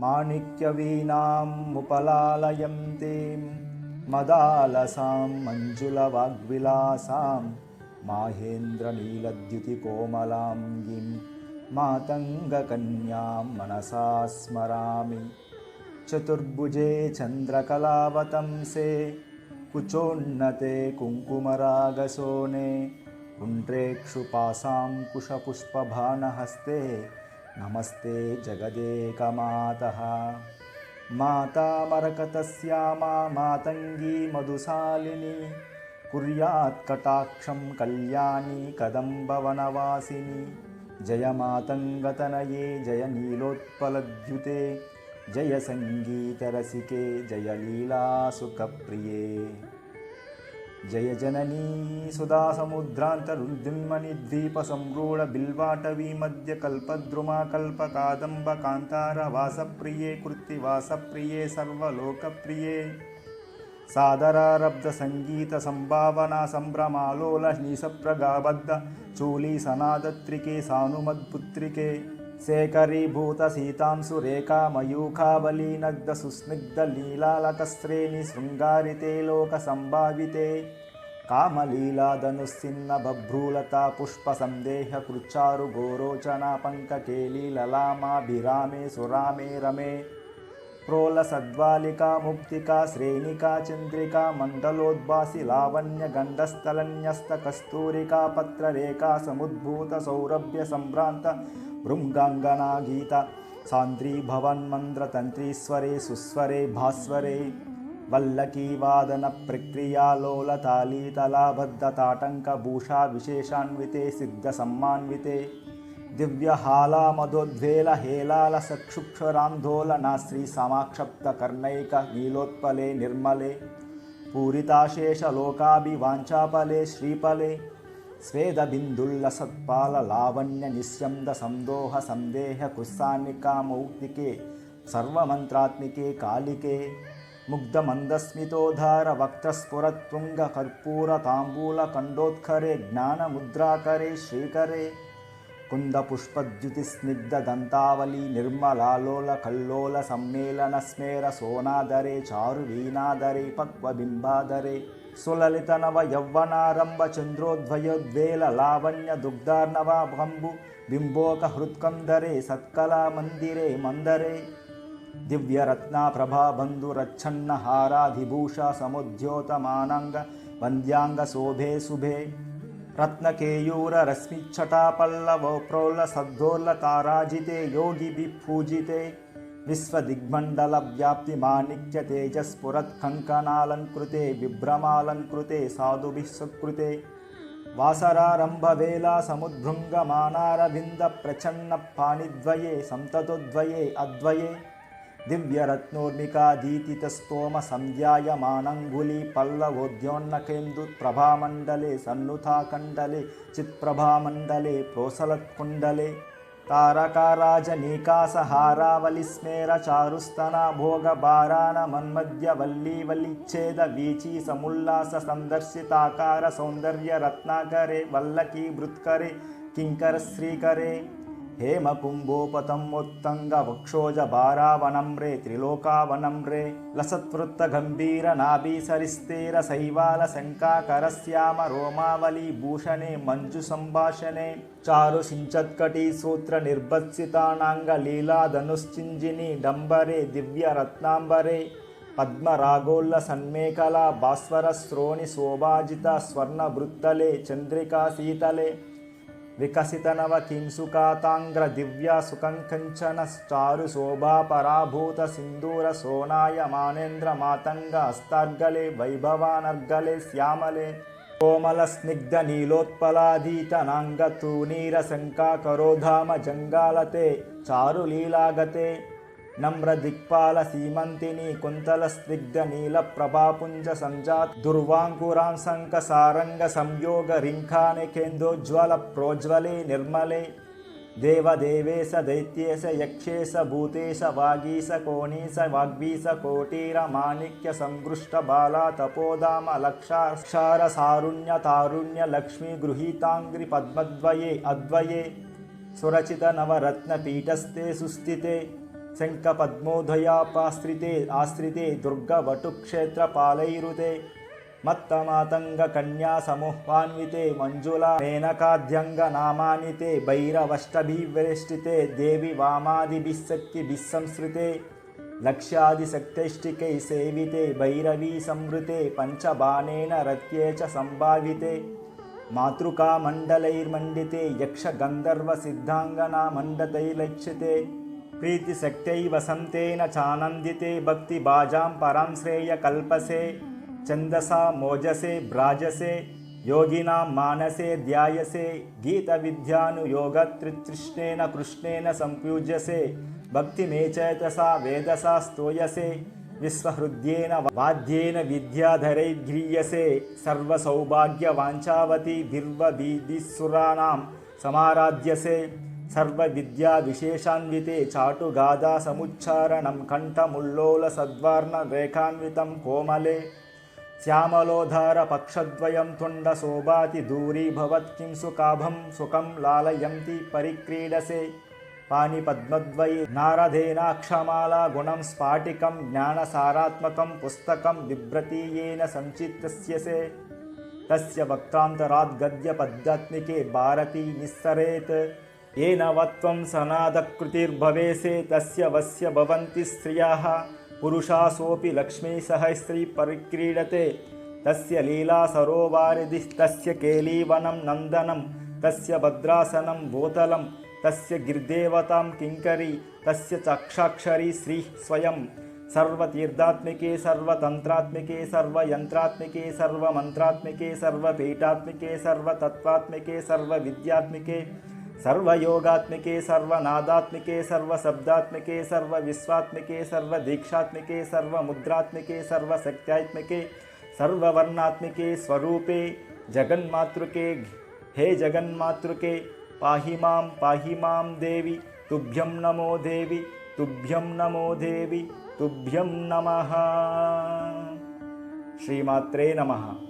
माणिक्यवीणामुपलालयन्तीं मदालसां मञ्जुलवाग्विलासां माहेन्द्रनीलद्युतिकोमलां गीं मातङ्गकन्यां मनसा स्मरामि। चतुर्भुजे चन्द्रकलावतंसे कुचोन्नते कुङ्कुमरागसोने पुण्ड्रेक्षुपासां कुशपुष्पभानहस्ते नमस्ते जगदेकमातः। मातामरकतस्यामा मातङ्गी मधुशालिनी कुर्यात्कटाक्षं कल्याणी कदम्बवनवासिनी। जय मातङ्गतनये जय नीलोत्पलद्युते जय सङ्गीतरसिके जय लीलासुखप्रिये जय जननी सुधासमुद्रान्तरुद्दिन्मनिद्वीपसम्रूढबिल्वाटवीमध्यकल्पद्रुमाकल्पकादम्बकान्तारवासप्रिये कृत्तिवासप्रिये सर्वलोकप्रिये सादरारब्धसङ्गीतसम्भावना सम्भ्रमालोलनीसप्रगाबद्ध चूलीसनादत्रिके सानुमद्पुत्रिके शेखरीभूतसीतां सुरेखामयूखाबलीनग्धसुस्निग्धलीलालकश्रेणि शृङ्गारिते लोकसम्भाविते। कामलीलाधनुस्सिन्न बभ्रूलता पुष्पसन्देहकृच्चारुगोरोचना पङ्ककेलीललामाभिरामे सुरामे रमे। प्रोलसद्वालिका मुक्तिका श्रेणिका चन्द्रिका मण्डलोद्भासि लावण्यगण्डस्थलन्यस्तकस्तूरिका पत्ररेखा समुद्भूतसौरभ्यसम्भ्रान्त भृङ्गाङ्गनागीत सान्द्री भवन्मन्द्रतन्त्रीस्वरे सुस्वरे भास्वरे वल्लकीवादनप्रक्रियालोलतालीतलाबद्धताटङ्कभूषा विशेषान्विते सिद्धसम्मान्विते दिव्यहालामधोद्वेलहेलालसक्षुक्षरान्दोलनाश्रीसमाक्षप्तकर्णैकनीलोत्पले निर्मले पूरिताशेषलोकाभिवाञ्छापले श्रीपले स्वेदबिन्दुल्लसत्पाललावण्यनिस्यन्दसन्दोहसन्देहकुस्सान्निकामौक्तिके सर्वमन्त्रात्मिके कालिके मुग्धमन्दस्मितोद्धारवक्त्रस्फुरत्तुङ्गकर्पूरताम्बूलकण्डोत्करे ज्ञानमुद्राकरे श्रीकरे कुन्दपुष्पद्युतिस्निग्धदन्तावली निर्मलालोलकल्लोलसम्मेलनस्मेरसोनादरे चारुवीणादरे पक्वबिम्बादरे सुललितनवयौवनारम्भचन्द्रोद्वयोद्वेललावण्यदुग्धार्णवाभम्बु बिम्बोकहृत्कन्दरे सत्कलामन्दिरे मन्दरे दिव्यरत्नाप्रभाबन्धुरच्छन्नहाराधिभूषा समुद्योतमानाङ्ग वन्द्याङ्गशोभे शुभे रत्नकेयूररश्मिच्छटापल्लवप्रोल्लसद्धोल्लताराजिते योगिभिपूजिते विश्वदिग्मण्डलव्याप्तिमाणिक्यतेजस्फुरत्कङ्कणालङ्कृते विभ्रमालङ्कृते साधुभिः सुकृते वासरारम्भवेला समुद्भृङ्गमानारविन्दप्रच्छन्नपाणिद्वये सन्ततोद्वये अद्वये ದಿವ್ಯರತ್ನೋರ್ಮಿಕಾಧೀತಿತಸ್ತೋಮ ಸಂಧ್ಯಾಯಮಾನಂಗುಲಿ ಪಲ್ಲವೋದ್ಯೋನ್ನಕೇಂದು ಪ್ರಭಾಮಂಡಲೆ ಸನ್ನುತಾಕಂಡಲೆ ಚಿತ್ಪ್ರಭಾಮಂಡಲೆ ಪ್ರೋಸಲತ್ಕುಂಡಲೆ ತಾರಕಾರಾಜನೀಕಾಸಹಾರಾವಲಿಸ್ಮೇರ ಚಾರುಸ್ತನ ಭೋಗ ಬಾರಾನ ಮನ್ಮಧ್ಯ ವಲ್ಲಿ ವಲ್ಲಿಚ್ಛೇದ ವೀಚಿ ಸಮುಲ್ಲಾಸ ಸಂದರ್ಶಿತಾಕಾರ ಸೌಂದರ್ಯ ರತ್ನಾಕರೆ ವಲ್ಲಕಿ ಭೃತ್ಕರೆ ಕಿಂಕರ ಶ್ರೀಕರೆ ಹೇಮಕುಂಭೋಪತಂ ಒತ್ತಂಗ ವಕ್ಷೋಜ ಬಾರಾವನಂ ರೇ ತ್ರಿಲೋಕಾವನಂ ರೇ ಲಸತ್ವೃತ್ತ ಗಂಭೀರ ನಾಭೀಸರಿಸ್ತೇರ ಶೈವಾಲ ಶಂಕಾಕರಸ್ಯಾಮ ರೋಮಾವಲಿ ಭೂಷಣೆ ಮಂಜು ಸಂಭಾಷಣೆ ಚಾರು ಸಿಂಚತ್ಕಟಿ ಸೂತ್ರ ನಿರ್ಭತ್ಸಿತಾನಾಂಗ ಲೀಲಾಧನುಶ್ಚಿಂಜಿನಿ ಡಂಬರೆ ದಿವ್ಯ ರತ್ನಾಂಬರೆ పద్మరాగోళ్ళ సన్మేకల భాస్వర శ్రోణి శోభాజిత స్వర్ణ వృత్తలే చంద్రికా శీతలే వికసితనవ కింసుకాతాంగ్ర దివ్య సుకంకంచన చారు శోభాపరాభూత సింధూర సోనాయ మానేంద్ర మాతంగ అస్తార్గలే వైభవానర్గలే శ్యామలే కోమల స్నిగ్ధ నీలోత్పలాధీత నాంగ శంకాకరోధామ జంగాలతే చారులీలాగతే नम्रदिक्पालसीमन्तिनी कुन्तलस्निग्धनीलप्रभापुञ्जसञ्जात् दुर्वाङ्कुरां शङ्खसारङ्गसंयोगरिङ्खानिकेन्दोज्ज्वलप्रोज्ज्वले निर्मले देवदेवेश दैत्येश यक्षेश भूतेश वागीश कोणीश वाग्वीश कोटीरमाणिक्यसङ्गृष्टबाला तपोधाम लक्षाक्षारसारुण्यतारुण्यलक्ष्मी गृहीताङ्घ्रिपद्मद्वये अद्वये सुरचितनवरत्नपीठस्थे सुस्थिते ಶಂಖಪದ್ಮೋದಯಾಪಾಶ್ರಿತೆ, ಆಶ್ರಿತೆ, ದುರ್ಗ ವಟುಕ್ಷೇತ್ರ ಪಾಲೈರುತೆ ಮತ್ತ ಮಾತಂಗ ಕನ್ಯಾ ಸಮೂಹಾನ್ವಿತೆ ಮಂಜುಲಾ ಮೇನಕಾಧ್ಯಂಗ ನಾಮಾನಿತೆ ಭೈರವಷ್ಟಭಿವರಿಷ್ಟಿತೆ ದೇವಿ ವಾಮಾದಿಭಿಸಕ್ತಿ ಬಿಸ್ಸಂಸ್ಕೃತೆ ಲಕ್ಷ್ಯಾದಿಶಕ್ತೈಷ್ಟಿಕೈ ಸೇವಿತೆ, ಭೈರವೀ ಸಂವೃತೆ, ಪಂಚಬಾಣೇನ ರತ್ಯೇ ಚ ಸಂಭಾವಿತೆ, ಮಾತೃಕಾಮಂಡಲೈರ್ಮಂಡಿತೆ ಯಕ್ಷಗಂಧರ್ವಸಿದ್ಧಾಂಗನಾ ಮಂಡತೈಲಕ್ಷಿತೆ प्रीतिशक्त्यै वसन्तेन चानन्दिते भक्तिबाजां परां श्रेयकल्पसे छन्दसा मोजसे भ्राजसे योगिनां मानसे ध्यायसे गीतविद्यानुयोगत्रितृष्णेन कृष्णेन सम्पूज्यसे भक्तिमेचेतसा वेदसा स्तूयसे विश्वहृद्येन वाद्येन विद्याधरैर्गीयसे सर्वसौभाग्यवाञ्छावती बिर्वबीदिसुराणां समाराध्यसे సర్వ విద్యా విశేషాన్వితే చాటు గాథా సముచ్చారణం కంఠముల్లోల సద్వర్ణ రేఖాన్వితం కోమలే. శ్యామలోధార పక్షద్వయం తుండ శోభాతి దూరీభవత్కిం సుకాభం సుఖం లాలయంతి పరిక్రీడసే. పాణిపద్మద్వయి నారధేనాక్షమాలా గుణం స్ఫాటికం జ్ఞానసారాత్మకం పుస్తకం బిభ్రతీయేన సంచిత్తస్యసే. తస్య వక్తాంతరాద్గద్య భారతీ నిస్సరేత్. ఏన వత్వం సనాదకృతిర్భవేసే తస్య వస్య భవంతి స్త్రియా పురుషాసోపి లక్ష్మీ సహ స్త్రీ పరిక్రీడతే తస్య లీలా సరోవారిధి తస్య కేలీవనం నందనం తస్య భద్రాసనం భూతలం తస్య గిర్దేవతాం కింకరి తస్య చక్షాక్షరి శ్రీ స్వయం సర్వతీర్థాత్మికే సర్వతంత్రాత్మికే సర్వయంత్రాత్మికే సర్వమంత్రాత్మికే సర్వపీఠాత్మికే సర్వతత్వాత్మికే సర్వవిద్యాత్మికే सर्वयोगात्मिके, सर्वनादात्मिके, सर्वशब्दात्मिके, सर्वविश्वात्मिके, सर्वदीक्षात्मिके, सर्वमुद्रात्मिके, सर्वशक्त्यात्मिके, सर्ववर्णात्मिके स्वरूपे, जगन्मातृके, हे जगन्मातृके, पाहि माँ पाहि माँ देवि, तुभ्यं नमो देवि, तुभ्यं नमो देवि, तुभ्यं नमः। श्रीमात्रे नमः।